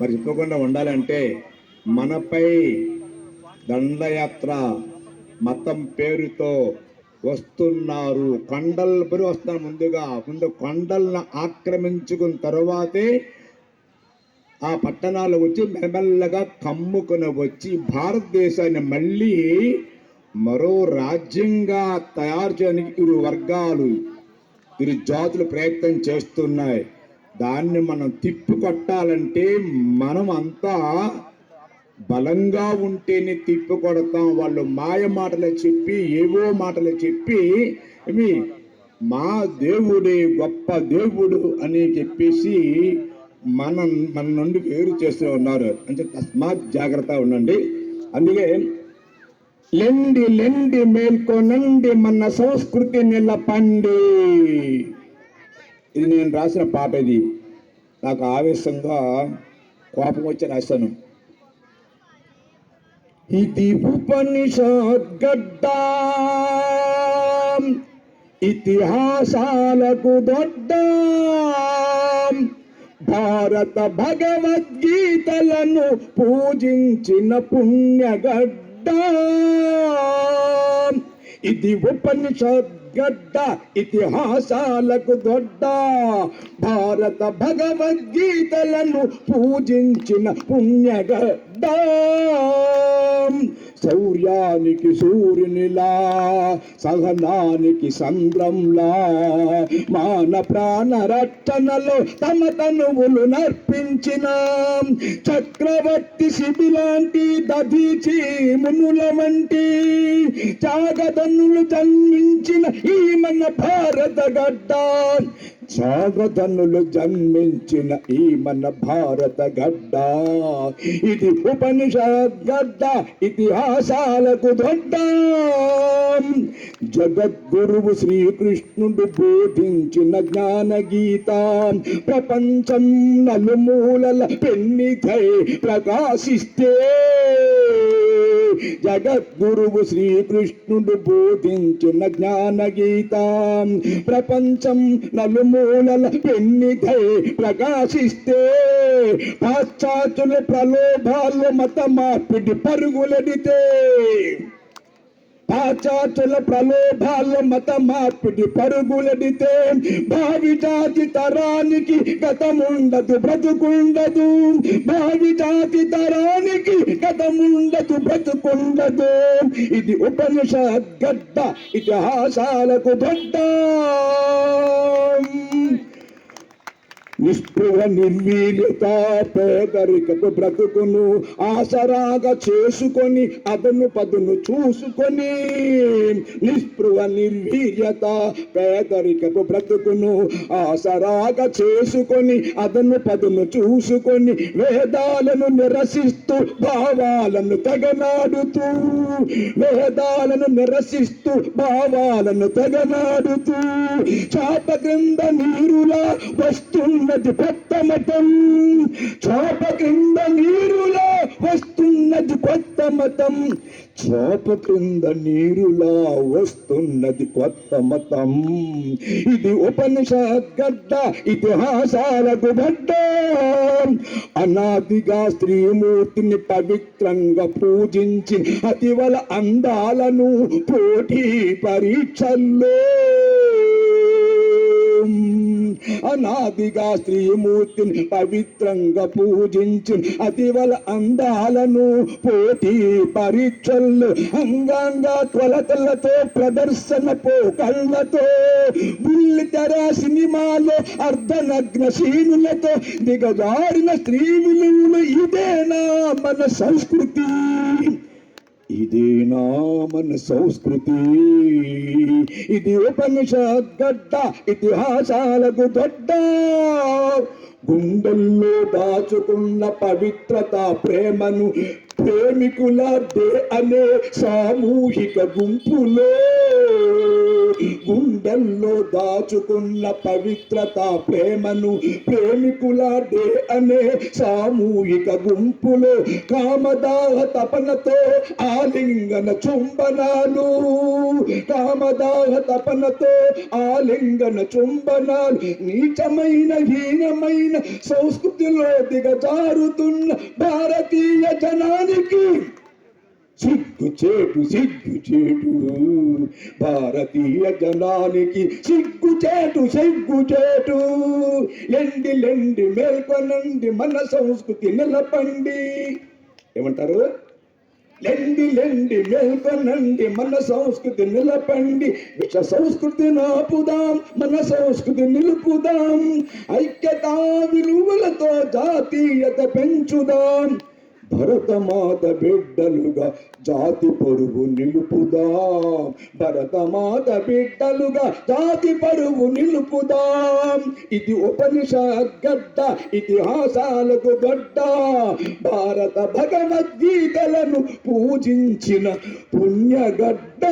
మరి చెప్పకుండా ఉండాలంటే మనపై దండయాత్ర మతం పేరుతో వస్తున్నారు. కొండల పరి వస్తున్నారు ముందుగా ముందు కొండలను ఆక్రమించుకున్న తర్వాతే ఆ పట్టణాలు వచ్చి మెల్లమెల్లగా కమ్ముకుని వచ్చి భారతదేశాన్ని మళ్ళీ మరో రాజ్యంగా తయారు చేయడానికి ఇరు వర్గాలు ఇరు జాతులు ప్రయత్నం చేస్తున్నాయి. దాన్ని మనం తిప్పి కొట్టాలంటే మనం అంతా బలంగా ఉంటేనే తిప్పి కొడతాం. వాళ్ళు మాయ మాటలు చెప్పి ఏవో మాటలు చెప్పి ఇవి మా దేవుడే గొప్ప దేవుడు అని చెప్పేసి మన మన నుండి వేరు చేస్తూ ఉన్నారు. అంటే తస్మాత్ జాగ్రత్త ఉండండి. అందుకే లెండి లెండి మేల్కొనండి మన సంస్కృతి నిలపండి. ఇది నేను రాసిన పాట ఇది. నాకు ఆవేశంగా కోపం వచ్చి రాశాను. ఇది ఉపనిషద్ గడ్డ ఇతిహాసాలకు దొడ్డ. భారత భగవద్గీతలను పూజించిన పుణ్యగడ్డ. ఇది ఉపనిషద్ గడ్డ ఇతిహాసాలకు దొడ్డ భారత భగవద్గీతలను పూజించిన పుణ్యగడ్డ. శౌర్యానికి సూర్యునిలా సహనానికి సంద్రంలా మాన ప్రాణ రక్షణలో తమ తనువులు నర్పించిన. చక్రవర్తి శిబిలాంటి దధీచి మునుల వంటి చాగదన్నులు జన్మించిన ఈ మన భారత గడ్డ చాగదన్నులు జన్మించిన ఈ మన భారత గడ్డ. ఇది ఉపనిషద్ గడ్డ ఇతిహాసాలకు దొడ్డ. జగద్గురువు శ్రీకృష్ణుడు బోధించిన జ్ఞాన గీత ప్రపంచం నలుమూలల పెన్నికై ప్రకాశిస్తే. జగద్గురువు శ్రీకృష్ణుడు బోధించిన జ్ఞాన గీత ప్రపంచం నలుమూలల పెన్నికై ప్రకాశిస్తే పాశ్చాత్యుల ప్రలోభాలు మత మార్పిడి పరుగులెడితే. పాశ్చాత్యుల ప్రలోభాల మత మార్పిడి పరుగులడితే భావి జాతి తరానికి గతముండదు బ్రతుకుండదు. భావి జాతి తరానికి గతముండదు బ్రతుకుండదు. ఇది ఉపనిషద్ గడ్డ ఇతిహాసాలకు గడ్డ. నిస్పృహ నిర్వీర్యత పేదరికపు బ్రతుకును ఆసరాగా చేసుకొని అదను పదును చూసుకొని. నిస్పృహ నిర్వీర్యత పేదరికపు బ్రతుకును ఆసరాగా చేసుకొని అదను పదును చూసుకొని వేదాలను నిరసిస్తూ భావాలను తెగనాడుతూ. వేదాలను నిరసిస్తూ భావాలను తెగనాడుతూ. చాప క్రింద నీరులా వస్తున్నది కొత్త మతం. చాప క్రింద నీరులా వస్తున్నది కొత్త మతం. చాప క్రింద నీరులా వస్తున్నది కొత్త మతం. ఇది ఉపనిషత్ గడ్డ ఇతిహాసాలకు గడ్డ అనాదిగా స్త్రీమూర్తిని పవిత్రంగా పూజించి అతివల అందాలను పోటీ పరీక్షల్లో అనాదిగా స్త్రీమూర్తిని పవిత్రంగా పూజించు. అతివల అందాలను పోటీ పరీక్షలు అంగాంగ కొలతలతో ప్రదర్శన పోకళ్ళతో బుల్లితెర సినిమాలో అర్ధనగ్న శీనులతో దిగజారిన స్త్రీ విలువలు ఇదేనా మన సంస్కృతి? ఇది నా మన సంస్కృతి. ఇది ఉపనిషద్ గడ్డ ఇతిహాసాలకు దొడ్డ. గుండెల్లో దాచుకున్న పవిత్రత ప్రేమను ప్రేమికుల డే అనే సామూహిక గుంపులో గుండెల్లో దాచుకున్న పవిత్రత ప్రేమను ప్రేమికులాడే అనే సామూహిక గుంపులో కామదాహ తపనతో ఆలింగన చుంబనాలు కామదాహ తపనతో ఆలింగన చుంబనాలు నీచమైన హీనమైన సంస్కృతిలో దిగజారుతున్న భారతీయ జనానికి సిగ్గు చేటు సిగ్గు చేటు. భారతీయ జనానికి సిగ్గు చేటు సిగ్గు చేటు. లెండి లెండి మేల్కొనండి మన సంస్కృతి నిలపండి. ఏమంటారు? లెండి లెండి మేల్కొనండి మన సంస్కృతి నిలపండి. విష సంస్కృతి నాపుదాం మన సంస్కృతి నిలుపుదాం. ఐక్యతా విలువలతో జాతీయత పెంచుదాం. భరతమాత బిడ్డలుగా జాతి పరువు నిలుపుదాం. భరతమాత బిడ్డలుగా జాతి పరువు నిలుపుదాం. ఇది ఉపనిషత్ గడ్డ ఇతిహాసాలకు గడ్డ. భారత భగవద్గీతలను పూజించిన పుణ్యగడ్డ.